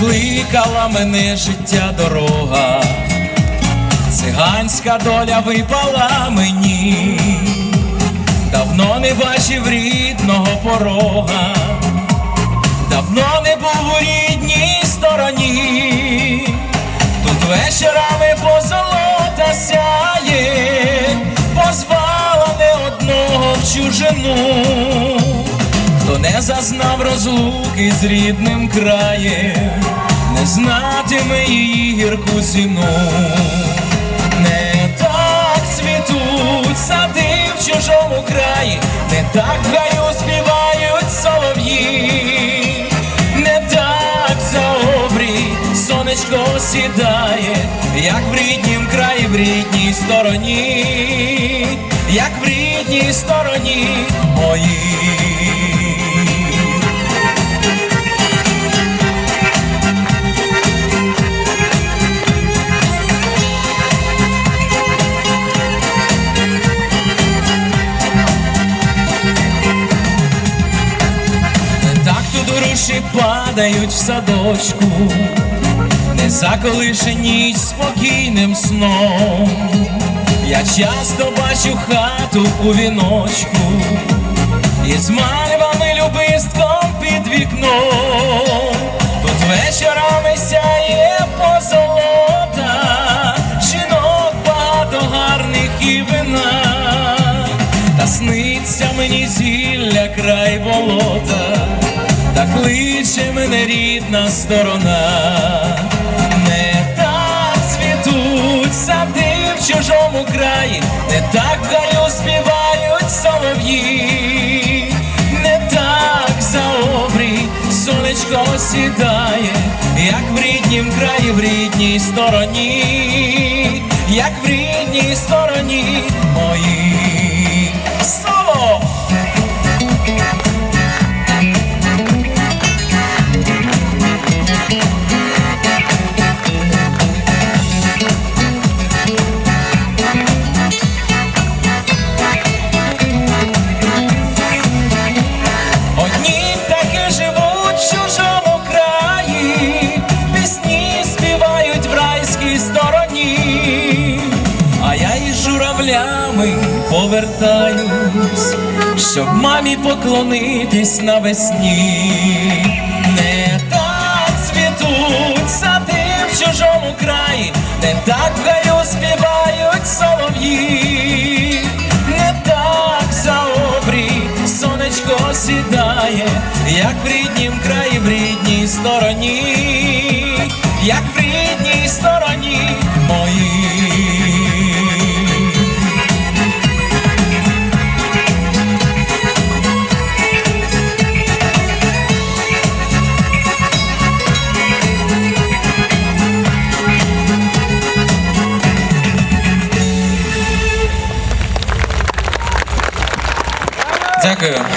покликала мене життя дорога, циганська доля випала мені, давно не бачив рідного порога, давно не був у рідній стороні, тут вечорами позолота сяє, позвала не одного в чужину. Зазнав розлуки з рідним краєм, не знатиме її гірку ціну. Не так цвітуть сади в чужому краї, не так гаю співають солов'ї, не так за обрій сонечко сідає, як в ріднім краї, в рідній стороні, як в рідній стороні моїй. Падають в садочку, не заколишені спокійним сном. Я часто бачу хату у віночку, із мальвами любистком під вікном. Тут вечорами сяє позолота, жінок багато гарних і вина. Та сниться мені зілля край болота, та кличе мене рідна сторона, не так цвітуть сади в чужому краї, не так гаю співають солов'ї, не так за обрій сонечко сідає, як в ріднім краї, в рідній стороні, як в рідній стороні моїй. Повертаюсь, щоб мамі поклонитись навесні. Не так цвітуть сади в чужому краї, не так в гаю співають солов'ї, не так за обрій сонечко сідає, як в ріднім краї, в рідній стороні, як Дякую.